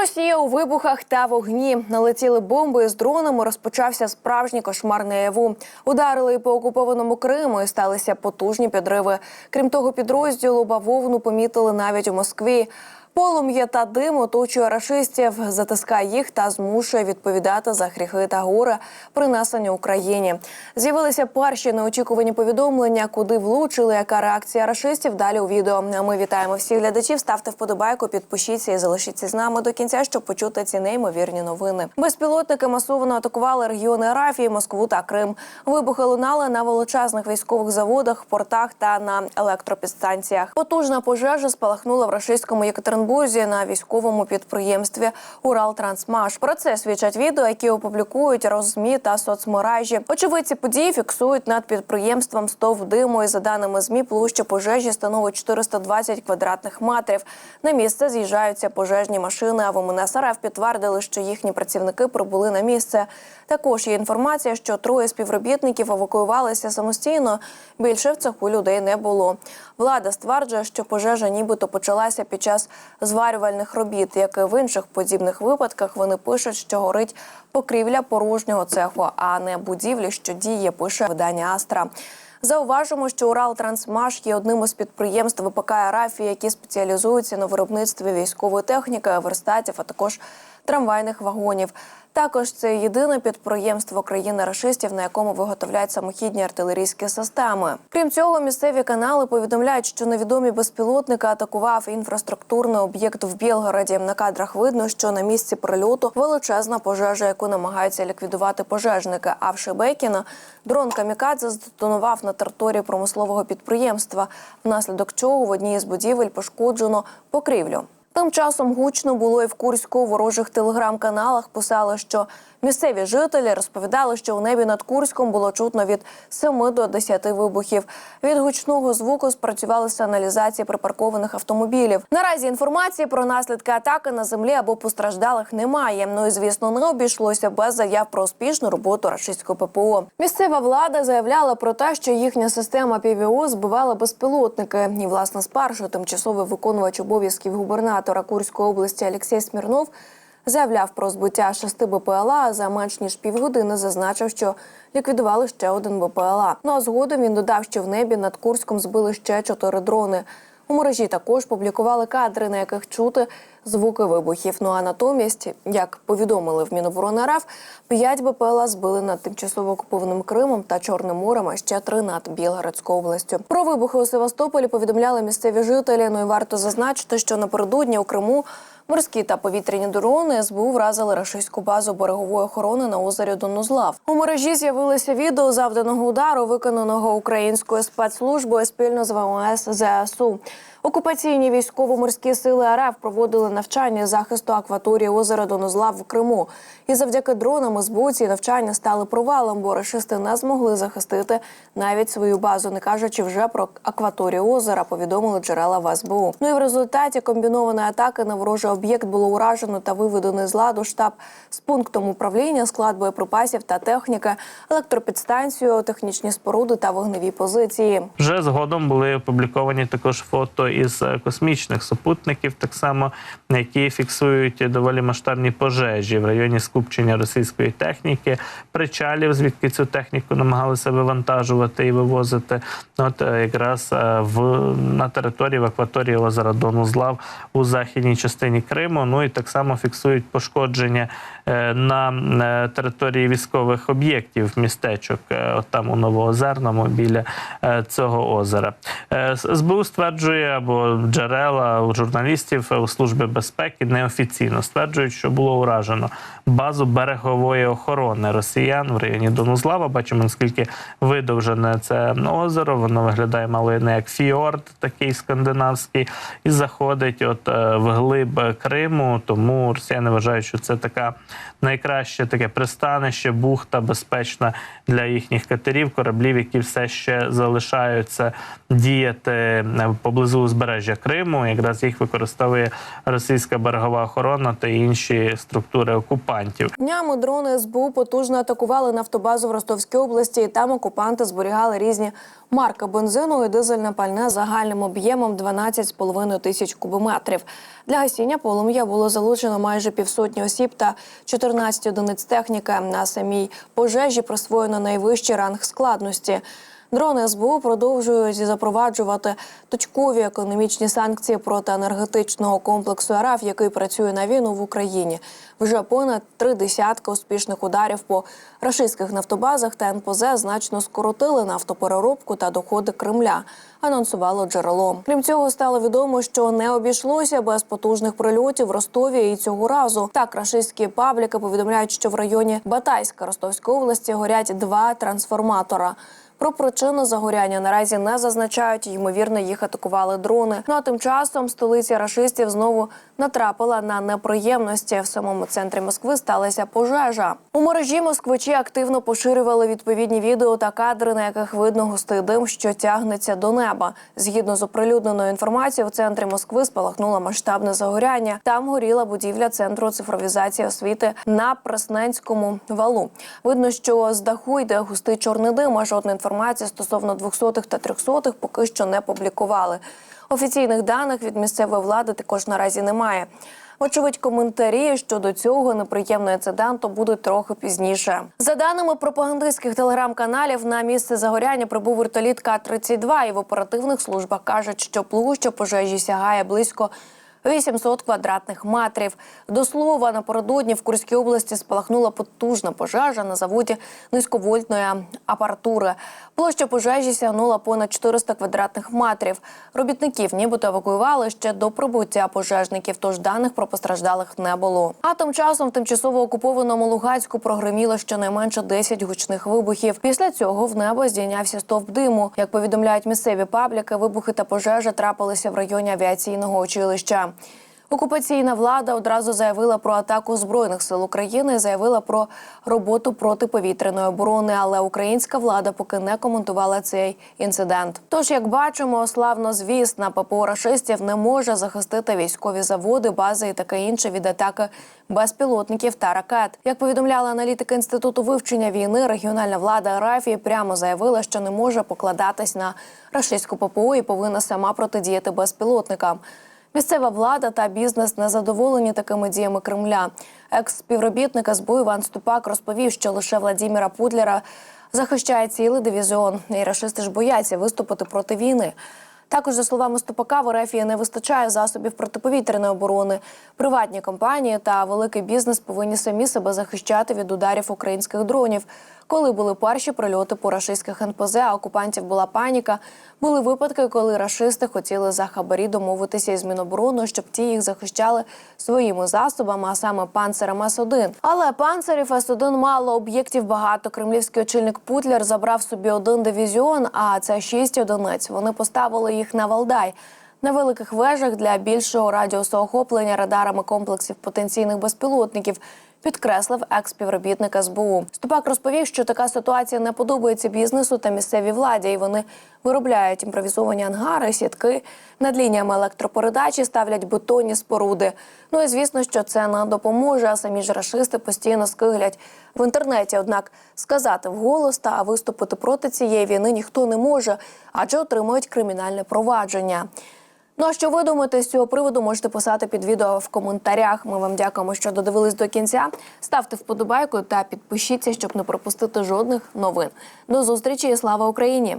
Росія у вибухах та вогні налетіли бомби з дронами. Розпочався справжній кошмар наяву. Ударили і по окупованому Криму і сталися потужні підриви. Крім того, підрозділу бавовну помітили навіть у Москві. Полум'я та дим оточує рашистів, затискає їх та змушує відповідати за гріхи та горе, принесені Україні. З'явилися перші неочікувані повідомлення, куди влучили, яка реакція рашистів. Далі у відео. Ми вітаємо всіх глядачів. Ставте вподобайку, підпишіться і залишіться з нами до кінця, щоб почути ці неймовірні новини. Безпілотники масово атакували регіони Арафії, Москву та Крим. Вибухи лунали на величезних військових заводах, портах та на електропідстанціях. Потужна пожежа спалахнула в рашистському Єкатеринбурзі на військовому підприємстві Уралтрансмаш. Про це свідчать відео, які опублікують розмі та соцмережі. Очевидці події фіксують над підприємством стов диму. І за даними змі, площа пожежі становить 420 квадратних метрів. На місце з'їжджаються пожежні машини. А в МНС РФ підтвердили, що їхні працівники прибули на місце. Також є інформація, що троє співробітників евакуювалися самостійно. Більше в цеху людей не було. Влада стверджує, що пожежа нібито почалася під час зварювальних робіт. Як і в інших подібних випадках, вони пишуть, що горить покрівля порожнього цеху, а не будівлі, що діє, пише видання Астра. Зауважимо, що Уралтрансмаш є одним із підприємств ВПК Арафії, які спеціалізуються на виробництві військової техніки, верстатів, а також трамвайних вагонів. Також це єдине підприємство країни рашистів, на якому виготовляють самохідні артилерійські системи. Крім цього, місцеві канали повідомляють, що невідомі безпілотники атакував інфраструктурний об'єкт в Білгороді. На кадрах видно, що на місці прильоту величезна пожежа, яку намагаються ліквідувати пожежники. А в Шебекіно дрон камікадзе здетонував на території промислового підприємства, внаслідок чого в одній із будівель пошкоджено покрівлю. Тим часом гучно було і в Курську у ворожих телеграм-каналах. Писали, що місцеві жителі розповідали, що у небі над Курськом було чутно від 7 до 10 вибухів. Від гучного звуку спрацювали сигналізації припаркованих автомобілів. Наразі інформації про наслідки атаки на землі або постраждалих немає. Ну і звісно, не обійшлося без заяв про успішну роботу рашистського ППО. Місцева влада заявляла про те, що їхня система ПВО збивала безпілотники. І власне спершу тимчасовий виконувач обов'язків губернатора Курської області Олексій Смірнов заявляв про збиття шести БПЛА. а За менш ніж півгодини зазначив, що ліквідували ще один БПЛА. Ну а згодом він додав, що в небі над Курськом збили ще чотири дрони. У мережі також публікували кадри, на яких чути звуки вибухів. Ну а натомість, як повідомили в Міноборони РФ, п'ять БПЛА збили над тимчасово окупованим Кримом та Чорним морем, а ще три над Білгородською областю. Про вибухи у Севастополі повідомляли місцеві жителі. Ну і варто зазначити, що напередодні у Криму Морські та повітряні дрони СБУ вразили рашистську базу берегової охорони на озері Донузлав. У мережі з'явилися відео завданого удару, виконаного українською спецслужбою спільно з ВМС ЗСУ. Окупаційні військово-морські сили РФ проводили навчання захисту акваторії озера Донузлав в Криму. І завдяки дронам СБУ ці навчання стали провалом, бо рашисти не змогли захистити навіть свою базу, не кажучи вже про акваторію озера. Повідомили джерела в СБУ. Ну і в результаті комбінованої атаки на об'єкт було уражено та виведено з ладу штаб з пунктом управління, склад боєприпасів та техніки, електропідстанцію, технічні споруди та вогневі позиції. Вже згодом були опубліковані також фото із е, космічних супутників, так само які фіксують доволі масштабні пожежі в районі скупчення російської техніки, причалів, звідки цю техніку намагалися вивантажувати і вивозити. От е, якраз е, в на території в акваторії озера Донузлав у західній частині Криму. Ну і так само фіксують пошкодження е, на е, території військових об'єктів містечок, е, от там у Новоозерному біля цього озера. СБУ стверджує або джерела у журналістів у служби безпеки неофіційно стверджують, що було уражено базу берегової охорони росіян в районі Донузлава. Бачимо наскільки видовжене це озеро. Воно виглядає мало не як фіорд, такий скандинавський, і заходить от вглиб Криму. Тому росіяни вважають, що це така найкраще таке пристанище, бухта безпечна для їхніх катерів, кораблів, які все ще залишаються діяти е, поблизу узбережжя Криму. Якраз їх використовує російська берегова охорона та інші структури окупантів. Днями дрони СБУ потужно атакували нафтобазу в Ростовській області. і Там окупанти зберігали різні марки бензину і дизельне пальне загальним об'ємом 12,5 тисяч кубометрів. Для гасіння полум'я було залучено майже півсотні осіб та 14 одиниць техніки. На самій пожежі присвоєно найвищий ранг складності. Дрони СБУ продовжують запроваджувати точкові економічні санкції проти енергетичного комплексу РФ, який працює на війну в Україні. Вже понад три десятки успішних ударів по рашистських нафтобазах та НПЗ значно скоротили нафтопереробку та доходи Кремля. Анонсувало джерело. Крім цього, стало відомо, що не обійшлося без потужних прильотів в Ростові і цього разу. Так, рашистські пабліки повідомляють, що в районі Батайська Ростовської області горять два трансформатора. Про причину загоряння наразі не зазначають. Ймовірно, їх атакували дрони. Ну а тим часом столиця рашистів знову натрапила на неприємності. В самому центрі Москви сталася пожежа. У мережі москвичі активно поширювали відповідні відео та кадри, на яких видно густий дим, що тягнеться до неба. Згідно з оприлюдненою інформацією, в центрі Москви спалахнуло масштабне загоряння. Там горіла будівля центру цифровізації освіти на Пресненському валу. Видно, що з даху йде густий чорний дим. А жодної інформації стосовно 200-х та 300-х поки що не публікували. Офіційних даних від місцевої влади також наразі немає. Очевидь, коментарі щодо цього неприємного інциденту будуть трохи пізніше. За даними пропагандистських телеграм-каналів, на місце загоряння прибув вертоліт К-32 і в оперативних службах кажуть, що площа пожежі сягає близько 800 квадратних метрів. До слова, напередодні в Курській області спалахнула потужна пожежа на заводі низьковольтної апаратури. Площа пожежі сягнула понад 400 квадратних метрів. Робітників нібито евакуювали ще до прибуття пожежників, тож даних про постраждалих не було. А тим часом в тимчасово окупованому Луганську прогреміло щонайменше 10 гучних вибухів. Після цього в небо здійнявся стовп диму. Як повідомляють місцеві пабліки, вибухи та пожежа трапилися в районі авіаційного училища. Окупаційна влада одразу заявила про атаку збройних сил України, заявила про роботу протиповітряної оборони. Але українська влада поки не коментувала цей інцидент. Тож, як бачимо, славно звісна ППО рашистів не може захистити військові заводи, бази і таке інше від атаки безпілотників та ракет. Як повідомляли аналітики інституту вивчення війни, регіональна влада Арафії прямо заявила, що не може покладатись на рашистську ППО і повинна сама протидіяти безпілотникам. Місцева влада та бізнес не задоволені такими діями Кремля. Екс-співробітник СБУ Іван Ступак розповів, що лише Владіміра Путлера захищає цілий дивізіон. І рашисти ж бояться виступити проти війни. Також, за словами Ступака, в РФ не вистачає засобів протиповітряної оборони. Приватні компанії та великий бізнес повинні самі себе захищати від ударів українських дронів. Коли були перші прильоти по рашистських НПЗ, а окупантів була паніка. Були випадки, коли рашисти хотіли за хабарі домовитися із Міноборони, щоб ті їх захищали своїми засобами, а саме панцером С-1. Але панцерів С-1 мало об'єктів багато. Кремлівський очільник Путлер забрав собі один дивізіон, а це шість одиниць. Вони поставили їх на Валдай. На великих вежах для більшого радіусу охоплення радарами комплексів потенційних безпілотників підкреслив екс-співробітник СБУ. Ступак розповів, що така ситуація не подобається бізнесу та місцевій владі, і вони виробляють імпровізовані ангари, сітки над лініями електропередачі, ставлять бетонні споруди. Ну і звісно, що це не допоможе. А самі ж рашисти постійно скиглять в інтернеті. Однак сказати вголос та виступити проти цієї війни ніхто не може, адже отримують кримінальне провадження. Ну а що ви думаєте з цього приводу? Можете писати під відео в коментарях. Ми вам дякуємо, що додивились до кінця. Ставте вподобайку та підпишіться, щоб не пропустити жодних новин. До зустрічі і слава Україні!